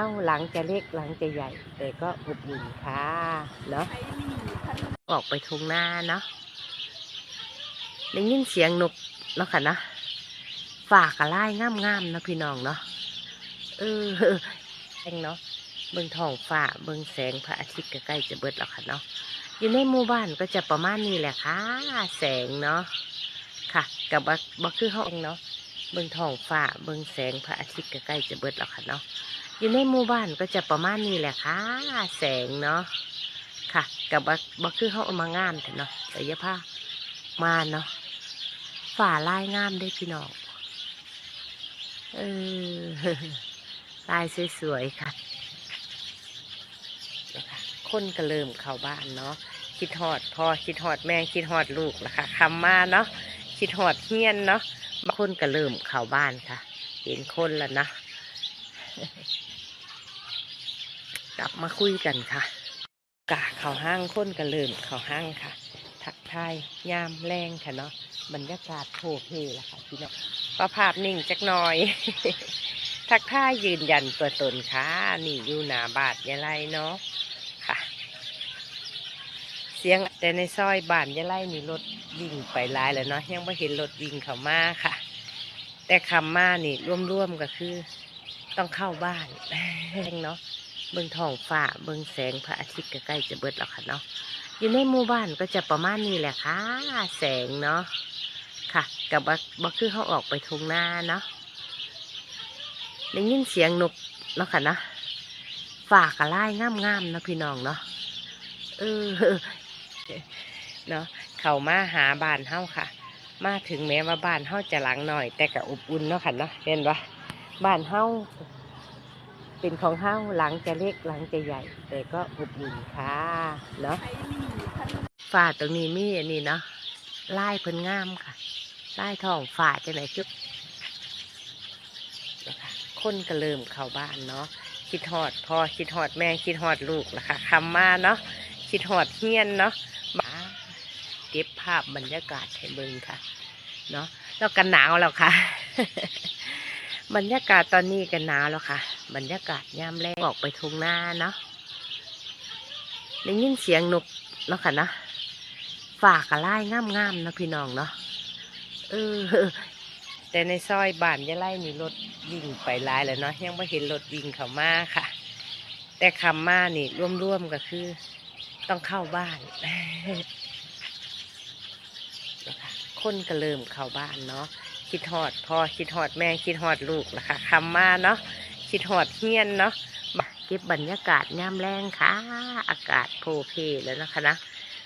เอ้าหลังจะเล็กหลังจะใหญ่ แต่ก็อบอุ่นค่ะเนาะออกไปทงหน้าเนาะได้ยินเสียงนกเนาะค่ะนะฝากกระไล่งามๆนะพี่น้องเนาะเออแองเนาะเบิ่งทองฟ้าเบิ่งแสงพระอาทิตย์ก็ใกล้จะเบิดแล้วค่ะเนาะอยู่ในหมู่บ้านก็จะประมาณนี้แหละค่ะ แสงเนาะค่ะกับบับัคือเขาเองเนาะเบิ่งทองฟ้าเบิ่งแสงพระอาทิตย์ก็ใกล้จะเบิดแล้วค่ะเนาะ อยู่ในหมู่บ้านก็จะประมาณนี้แหละค่ะ แสงเนาะค่ะกับบับัคือเขาเอามางามเถอะเนาะแต่อยาผ้ามาเนาะฝ่าลายงามได้พี่น้องเออลายสวยๆค่ะนะคะคนก็เริ่มเข้าบ้านเนาะคิดหอดพ่อคิดหอดแม่คิดหอดลูกละค่ะคำมาเนาะคิดหอดเฮียนเนาะบางคนก็เริ่มเข้าบ้านค่ะ เห็นคนแล้วนะ กลับมาคุยกันค่ะ กะเขาห้างค้นกันเริ่มเขาห้างค่ะ ทักทายยามแรงค่ะเนาะบรรยากาศโผเพละค่ะพี่น้องประภาพนิ่งจักหน่อย ทักทายยืนยันตัวตนค่ะ นี่อยู่หนาบาทยาไลเนาะค่ะ เสียงแต่ในซอยบ้านยาไลมีรถวิ่งไปลายแล้วเนาะยังไม่เห็นรถวิ่งเข้ามาค่ะ แต่คำมานี่ร่วมๆก็คือ ต้องเข้าบ้านเนาะ เบิ่งท้องฟ้าเบิ่งแสงพระอาทิตย์ก็ใกล้จะเบิดแล้วค่ะเนาะอยู่ในหมู่บ้านก็จะประมาณนี้แหละค่ะ แสงเนาะค่ะ กับบับัคือเขาออกไปทงหน้าเนาะได้ยินเสียงนกเนาะค่ะนะฝากกระไล่งามๆนะพี่น้องเนาะเออเนาะเขามาหาบ้านเฮาค่ะ มาถึงแม้ว่าบ้านเฮาจะหลังหน่อย แต่ก็อบอุ่นเนาะค่ะเนาะเห็นปะบ้านเฮา เป็นของเฮาหลังจะเล็กหลังจะใหญ่ แต่ก็อบอุ่นค่ะเนาะฝ้าตรงนี้มีอันนี้เนาะลายเพิ่นงามค่ะลายทองฝ้าจะไหนจุดนะคนก็เริ่มเข้าบ้านเนาะคิดหอดพ่อคิดหอดแม่คิดหอดลูกละค่ะคำมาเนาะคิดหอดเฮียนเนาะมาเก็บภาพบรรยากาศให้เบิ่งค่ะ เนาะแล้วกันหนาวแล้วค่ะ บรรยากาศตอนนี้กันหนาวแล้วค่ะ บรรยากาศยามแรงออกไปทุ่งนาเนาะได้ยินเสียงนกเนาะค่ะนะฝากกระไล่งามๆนะพี่น้องเนาะเออแต่ในซอยบ้านยะไล่มีรถวิ่งไปลายแล้วเนาะยังไม่เห็นรถวิ่งเข้ามาค่ะ แต่คำมานี่ร่วมๆก็คือ ต้องเข้าบ้านคะคนก็เริ่มเข้าบ้านเนาะ คิดหอดพ่อคิดหอดแม่คิดหอดลูกละคะคำมาเนาะคิดหอดเฮียนเนาะเก็บบรรยากาศยามแรงค่ะ อากาศโพเพแล้วนะคะนะ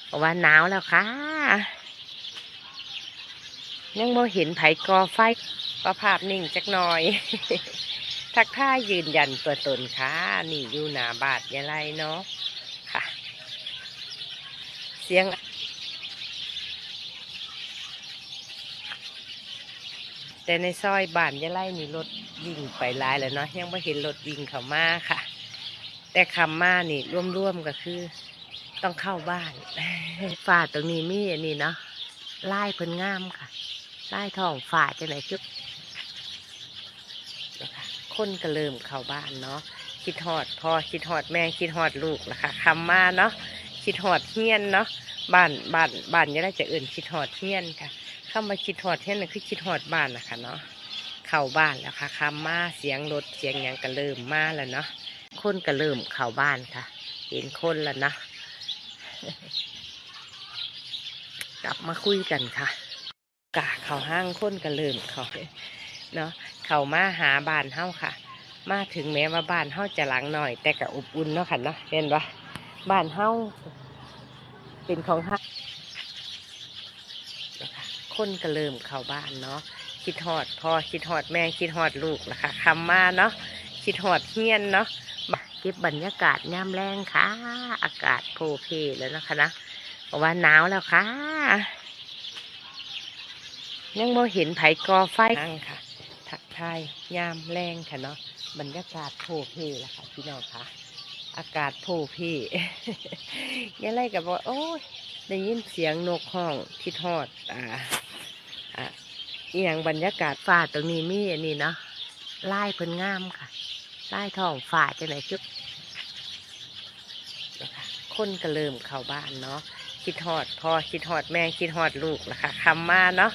เพราะว่าหนาวแล้วค่ะ ยังบ่เห็นไผกอไฟประภาพนิ่งจักหน่อย ทักท่ายืนยันตัวตนค่ะ นี่อยู่หนาบาทยายไรเนาะค่ะ เสียง แต่ในซอยบ้านยะไล่มีรถวิ่งไปหลายแล้วเนาะยังไม่เห็นรถวิ่งเข้ามาค่ะ แต่คำมานี่ร่วมๆก็คือ ต้องเข้าบ้านฝ้าตรงนี้มีอันนี้เนาะไลายเพิ่นงามค่ะไลายทองฝ้าจะไหนจุดนะคนก็เริ่มเข้าบ้านเนาะคิดหอดพ่อคิดหอดแม่คิดหอดลูกละค่ะคำมาเนาะคิดหอดเฮียนเนาะบ้านบ้านบ้านยะไล่จะอื่นคิดหอดเฮียนค่ะ เข้ามาคิดหอดเท่นั่นคือคิดหอดบ้านนะคะเนาะเข้าบ้านแล้วค่ะคำมาเสียงรถเสียงยังก็เริ่มมาแล้วเนาะคนก็เริ่มเข้าบ้านค่ะ เห็นคนแล้วนะกลับมาคุยกันค่ะ กะเขาห้างคนก็เริ่มเขาเนาะเขามาหาบ้านเฮาค่ะ มาถึงแม้ว่าบ้านเฮาจะหลังหน่อย แต่ก็อบอุ่นเนาะค่ะเนาะเห็นปะบ้านเฮาเป็นของเฮานะ คนก็เริ่มเข้าบ้านเนาะคิดหอดพ่อคิดหอดแม่คิดหอดลูกละค่ะคำมาเนาะคิดหอดเฮียนเนาะมาเก็บบรรยากาศยามแรงค่ะ อากาศโพเพแล้วนะคะนะเพราะว่าหนาวแล้วค่ะ ยังบ่เห็นไผกอไฟนั่งค่ะ ทักทายยามแรงค่ะเนาะบรรยากาศโพเพละค่ะพี่น้องค่ะ อากาศโพเพยังไงกับว่าโอ้ย ได้ยินเสียงนกห้องคิดฮอด อ่าอ่าอหย่างบรรยากาศฟ้าตรงนี้มีอันนี้เนาะลายเพิ่นงามค่ะลใต้ท้องฝ่าจะไหนจุดนะคนก็เริ่มเข้าบ้านเนาะคิดฮอดพ่อคิดฮอดแม่คิดฮอดลูกนะคะคำมาเนาะ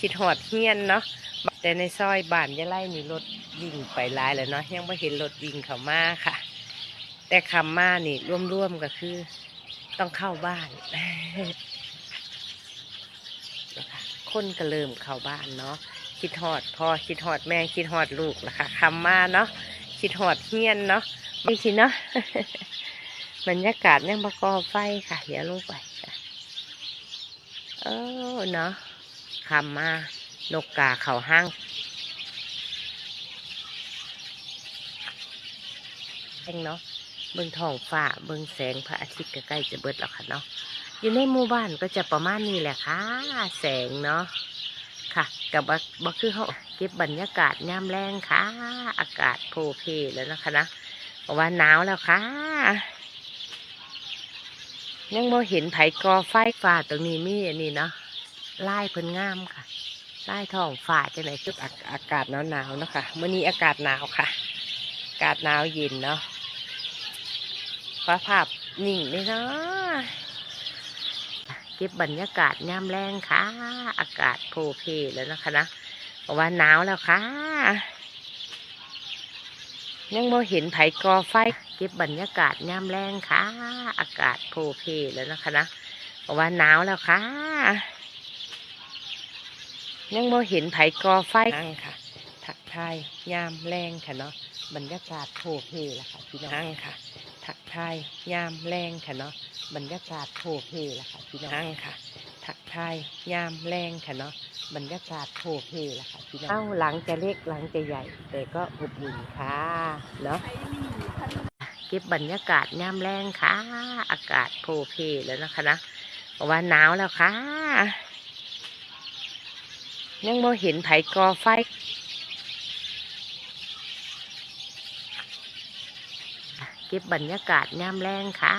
คิดฮอดเฮียนเนาะแต่ในซอยบ้านยะไล่มีรถวิ่งไปลายแล้วเนาะยังไม่เห็นรถวิ่งเข้ามาค่ะ แต่คำมานี่ร่วมๆก็คือ ต้องเข้าบ้านนะคะคนก็เริ่มเข้าบ้านเนาะคิดฮอดพ่อคิดฮอดแม่คิดฮอดลูกนะคะคำมาเนาะคิดฮอดเฮียนเนาะนี่สิเนาะบรรยากาศยังประกอบไฟค่ะเดี๋ยวลงไปเออเนาะคำมานกกาเขาห้างแงเนาะ บิ่งท้องฟ้าเบิ่งแสงพระอาทิตย์ก็ใกล้จะเบิดแล้วค่ะเนาะอยู่ในหมู่บ้านก็จะประมาณนี้แหละค่ะ แสงเนาะค่ะกับบับัคือเขาเก็บบรรยากาศยามแรงค่ะ อากาศโพเพแล้วนะคะนะเพราะว่าหนาวแล้วค่ะ ยังบ่เห็นไผกอไฟฟ้าตรงนี้มีอันนี้เนาะไล่เพิ่นงามค่ะไล่ท้องฟ้าจะไหนคืออากาศหนาวหนาวๆเนาะค่ะเมื่อนี้อากาศหนาวค่ะ อากาศหนาวเย็นเนาะ ฟ้าภาพนิ่งเลยเนาะเก็บบรรยากาศยามแรงค่ะ อากาศโพเพแล้วนะคะนะเพราะว่าหนาวแล้วค่ะ ยังบ่เห็นไผกอไฟ เก็บบรรยากาศยามแรงค่ะ อากาศโพเพแล้วนะคะนะเพราะว่าหนาวแล้วค่ะ ยังบ่เห็นไผกอไฟนั่งค่ะทักทายยามแรงค่ะเนาะบรรยากาศโพเพแล้วค่ะพี่น้องค่ะ ทักทายยามแรงค่ะเนาะบรรยากาศโพเพล่ะค่ะพี่น้องค่ะทักทายยามแรงค่ะเนาะบรรยากาศโพเพล่ะค่ะพี่น้องเอ้าหลังจะเล็กหลังจะใหญ่ แต่ก็อบอุ่นค่ะเนาะเก็บบรรยากาศยามแรงค่ะ อากาศโพเพแล้วนะคะนะเพราะว่าหนาวแล้วค่ะยังบ่เห็นไผกอไฟ เก็บบรรยากาศยามแรงค่ะ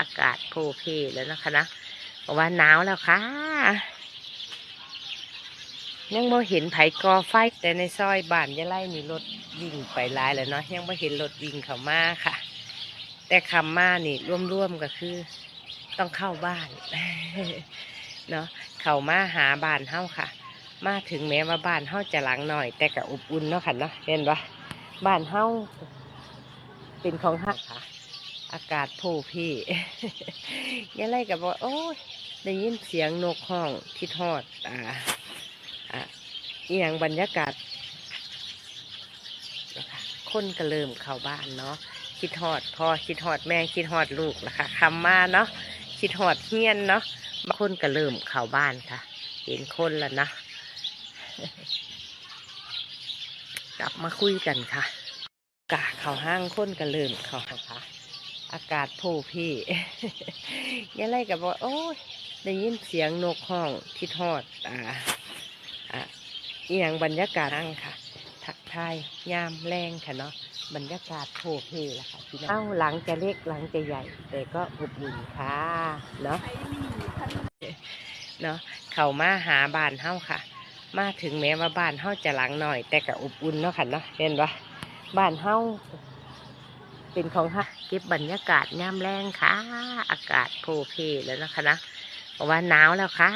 อากาศโพเพแล้วนะคะนะเพราะว่าหนาวแล้วค่ะ ยังบ่เห็นไผกอไฟแต่ในซอยบ้านยะไล่มีรถวิ่งไปหลายแล้วเนาะยังบ่เห็นรถวิ่งเข้ามาค่ะ แต่คำมานี่ร่วมๆก็คือ ต้องเข้าบ้านเนาะเข้ามาหาบ้านเฮาค่ะ มาถึงแม้ว่าบ้านเฮาจะหลังหน่อย แต่ก็อบอุ่นเนาะค่ะเนาะเห็นปะบ้านเฮา เป็นของหักค่ะ อากาศโพพี่ยายไล่กับว่าโอ้ยได้ยินเสียงนกห้องที่ทอด อ่าอ่าอหย่างบรรยากาศคนก็เริ่มเข้าบ้านเนาะคิดฮอดพ่อคิดฮอดแม่คิดฮอดลูกนะคะคำมาเนาะคิดฮอดเฮียนเนาะบางคนก็เริ่มเข้าบ้านค่ะ เห็นคนแล้วนะ กลับมาคุยกันค่ะ กาเขาห้างคนก็เริ่มเขาค่ะ อากาศโพพี่ยายไล่กับว่าโอ้ยได้ยินเสียงนกห้องที่ทอดอ่าอ่าเอหย่างบรรยากาศนั่งค่ะ ทักทายยามแรงค่ะเนาะบรรยากาศโพพี่ละค่ะพี่น้องเอ้าหลังจะเล็กหลังจะใหญ่ แต่ก็อบอุ่นค่ะเนาะเนาะเขามาหาบ้านเฮาค่ะ มาถึงแม้ว่าบ้านเฮาจะหลังหน่อย แต่ก็อบอุ่นเนาะค่ะเนาะเห็นปะ บ้านเฮาเป็นของฮะเก็บบรรยากาศยามแรงค่ะ อากาศโพเพแล้วนะคะนะเพราะว่าหนาวแล้วค่ะ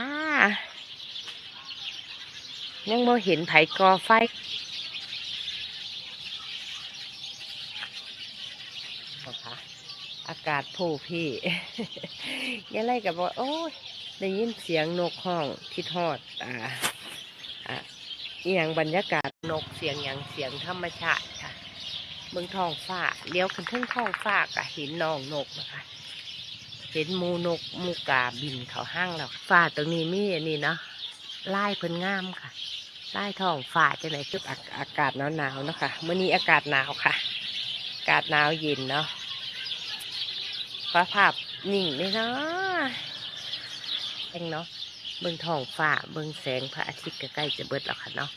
ยังบ่เห็นไผกอไฟค่ะอากาศโพพี่ยายไล่กับว่าโอ้ยได้ยินเสียงนกห้องที่ทอด อ่าอ่าอย่างบรรยากาศนกเสียงอย่างเสียงธรรมชาติค่ะ เมืองทองฟ้าเลี้ยวขึ้นเพิ่งท้องฟ้าก็เห็นน้องนกนะคะเห็นมูนกมูกาบินเขาห้างแล้วฟ้าตรงนี้มีอันนี้เนาะไล่เพิ่นงามค่ะไล่ทองฟ้าจะไหนคืออาอากาศหนาวหนาวๆเนาะค่ะเมื่อนี้อากาศหนาวค่ะ อากาศหนาวเย็นเนาะฟ้าภาพนิ่งเลยเนาะเองเนาะเบิ่งทองฟ้าเบิ่งแสงพระอาทิตย์ใกล้จะเบิดแล้วค่ะเนาะ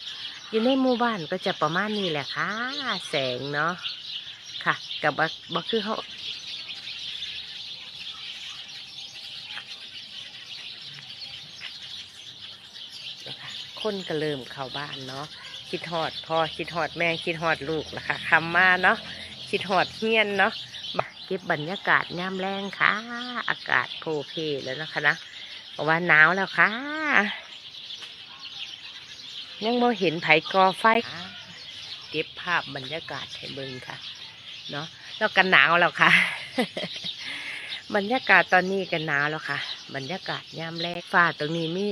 อยู่ในหมู่บ้านก็จะประมาณนี้แหละค่ะ แสงเนาะค่ะกับบ่บ่คือเขาคนก็เริ่มเข้าบ้านเนาะคิดฮอดพ่อคิดฮอดแม่คิดฮอดลูกนะคะคำมาเนาะคิดหอดเฮียนเนาะเก็บบรรยากาศยามแรงค่ะ อากาศโพเพแล้วนะคะนะว่าหนาวแล้วค่ะ ยังบ่เห็นไผกอไฟเก็บภาพบรรยากาศให้เบิ่งค่ะ เนาะแล้วกันหนาวแล้วค่ะ บรรยากาศตอนนี้กันหนาวแล้วค่ะ บรรยากาศยามแรกฟ้าตรงนี้มี